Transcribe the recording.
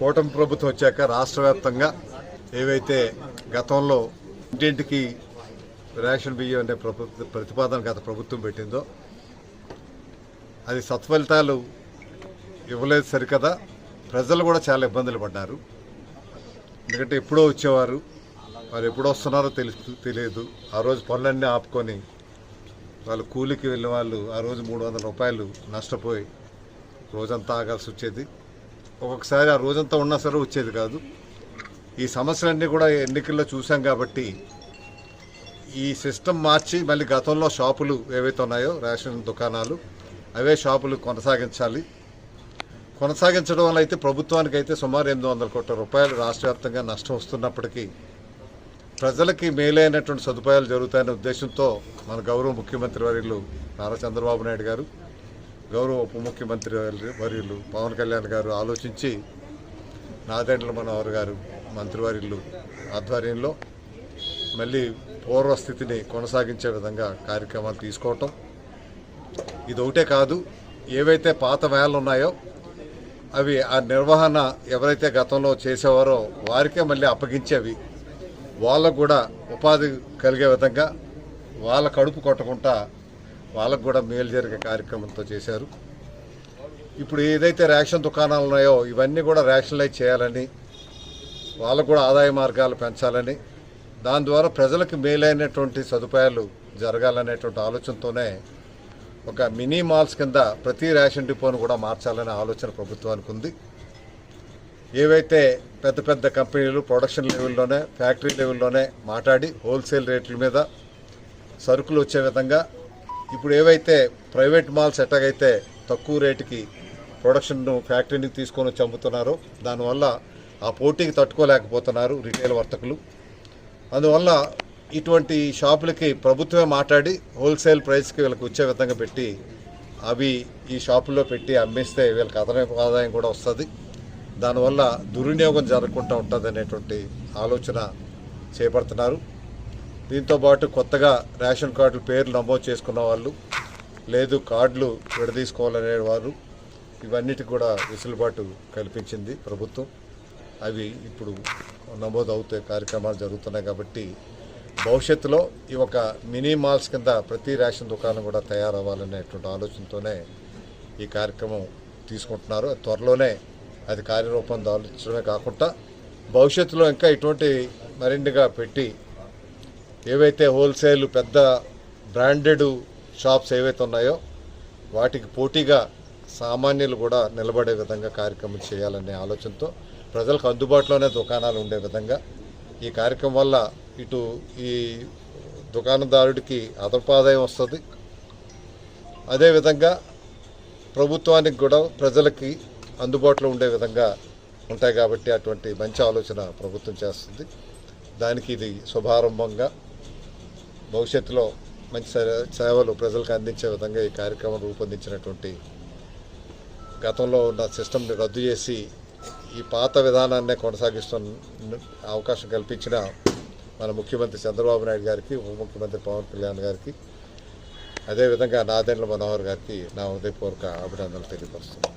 కూటమి ప్రభుత్వం వచ్చాక రాష్ట్ర వ్యాప్తంగా ఏవైతే గతంలో ఇంటింటికి రేషన్ బియ్యం అనే ప్రతిపాదన గత ప్రభుత్వం పెట్టిందో అది సత్ఫలితాలు ఇవ్వలేదు సరికదా. ప్రజలు కూడా చాలా ఇబ్బందులు పడ్డారు. ఎందుకంటే ఎప్పుడో వచ్చేవారు వారు ఎప్పుడు వస్తున్నారో తెలుసు తెలియదు. ఆ రోజు పనులన్నీ ఆపుకొని వాళ్ళు కూలికి వెళ్ళిన వాళ్ళు ఆ రోజు మూడు వందల రూపాయలు నష్టపోయి రోజంతా ఆగాల్సి వచ్చేది. ఒక్కొక్కసారి ఆ రోజంతా ఉన్నా సరే వచ్చేది కాదు. ఈ సమస్యలన్నీ కూడా ఎన్నికల్లో చూసాం కాబట్టి ఈ సిస్టమ్ మార్చి మళ్ళీ గతంలో షాపులు ఏవైతే ఉన్నాయో రేషన్ దుకాణాలు అవే షాపులు కొనసాగించాలి. కొనసాగించడం వల్ల అయితే ప్రభుత్వానికి అయితే సుమారు ఎనిమిది వందల కోట్ల రూపాయలు రాష్ట్ర వ్యాప్తంగా నష్టం వస్తున్నప్పటికీ ప్రజలకి మేలైనటువంటి సదుపాయాలు జరుగుతాయనే ఉద్దేశంతో మన గౌరవ ముఖ్యమంత్రి వర్యులు నారా చంద్రబాబు నాయుడు గారు గౌరవ ఉప ముఖ్యమంత్రి వర్యులు- వర్యులు పవన్ కళ్యాణ్ గారు ఆలోచించి నాదెండ్ల మనోహర్ గారు మంత్రివర్యులు ఆధ్వర్యంలో మళ్ళీ పూర్వస్థితిని కొనసాగించే విధంగా కార్యక్రమాలు తీసుకోవటం. ఇది ఒకటే కాదు ఏవైతే పాత వేళ్ళు ఉన్నాయో అవి ఆ నిర్వహణ ఎవరైతే గతంలో చేసేవారో వారికే మళ్ళీ అప్పగించేవి. వాళ్ళకు కూడా ఉపాధి కలిగే విధంగా వాళ్ళ కడుపు కొట్టకుండా వాళ్ళకు కూడా మేలు జరిగే కార్యక్రమంతో చేశారు. ఇప్పుడు ఏదైతే రేషన్ దుకాణాలు ఉన్నాయో ఇవన్నీ కూడా రేషనలైజ్ చేయాలని వాళ్ళకు కూడా ఆదాయ మార్గాలు పెంచాలని దాని ద్వారా ప్రజలకు మేలైనటువంటి సదుపాయాలు జరగాలనేటువంటి ఆలోచనతోనే ఒక మినీ మాల్స్ కింద ప్రతి రేషన్ డిపోను కూడా మార్చాలనే ఆలోచన ప్రభుత్వానికి ఉంది. ఏవైతే పెద్ద పెద్ద కంపెనీలు ప్రొడక్షన్ లెవెల్లోనే ఫ్యాక్టరీ లెవెల్లోనే మాట్లాడి హోల్సేల్ రేట్ల మీద సరుకులు వచ్చే విధంగా ఇప్పుడు ఏవైతే ప్రైవేట్ మాల్స్ ఎట్టగైతే తక్కువ రేటుకి ప్రొడక్షన్ను ఫ్యాక్టరీని తీసుకొని వచ్చి అమ్ముతున్నారో దానివల్ల ఆ పోటీకి తట్టుకోలేకపోతున్నారు రిటైల్ వర్తకులు. అందువల్ల ఇటువంటి షాపులకి ప్రభుత్వమే మాట్లాడి హోల్సేల్ ప్రైస్కి వీళ్ళకి వచ్చే విధంగా పెట్టి అవి ఈ షాపుల్లో పెట్టి అమ్మేస్తే వీళ్ళకి అదనపు ఆదాయం కూడా వస్తుంది. దానివల్ల దుర్వినియోగం జరగకుండా ఉంటుంది అనేటువంటి ఆలోచన చేపడుతున్నారు. దీంతో పాటు కొత్తగా రేషన్ కార్డుల పేర్లు నమోదు చేసుకున్న వాళ్ళు లేదు కార్డులు విడదీసుకోవాలనే వారు ఇవన్నిటికి కూడా వెసులుబాటు కల్పించింది ప్రభుత్వం. అవి ఇప్పుడు నమోదు అవుతాయి కార్యక్రమాలు జరుగుతున్నాయి కాబట్టి భవిష్యత్తులో ఈ ఒక మినీ మాల్స్ కింద ప్రతి రేషన్ దుకాణం కూడా తయారవ్వాలనేటువంటి ఆలోచనతోనే ఈ కార్యక్రమం తీసుకుంటున్నారు. త్వరలోనే అది కార్యరూపం దాల్చడమే కాకుండా భవిష్యత్తులో ఇంకా ఇటువంటి మరిన్నిగా పెట్టి ఏవైతే హోల్సేల్ పెద్ద బ్రాండెడ్ షాప్స్ ఏవైతే ఉన్నాయో వాటికి పోటీగా సామాన్యులు కూడా నిలబడే విధంగా కార్యక్రమం చేయాలనే ఆలోచనతో ప్రజలకు అందుబాటులోనే దుకాణాలు ఉండే విధంగా ఈ కార్యక్రమం వల్ల ఇటు ఈ దుకాణదారుడికి అదపాదాయం వస్తుంది. అదేవిధంగా ప్రభుత్వానికి కూడా ప్రజలకి అందుబాటులో ఉండే విధంగా ఉంటాయి కాబట్టి అటువంటి మంచి ఆలోచన ప్రభుత్వం చేస్తుంది. దానికి ఇది శుభారంభంగా భవిష్యత్తులో మంచి సే- సేవలు ప్రజలకు అందించే విధంగా ఈ కార్యక్రమం రూపొందించినటువంటి గతంలో ఉన్న సిస్టమ్ని రద్దు చేసి ఈ పాత విధానాన్నే కొనసాగిస్తున్న అవకాశం కల్పించిన మన ముఖ్యమంత్రి చంద్రబాబు నాయుడు గారికి ఉప ముఖ్యమంత్రి పవన్ కళ్యాణ్ గారికి అదేవిధంగా నాదెండ్ల మనోహర్ గారికి నా హృదయపూర్వక అభినందనలు తెలియపరుస్తున్నాను.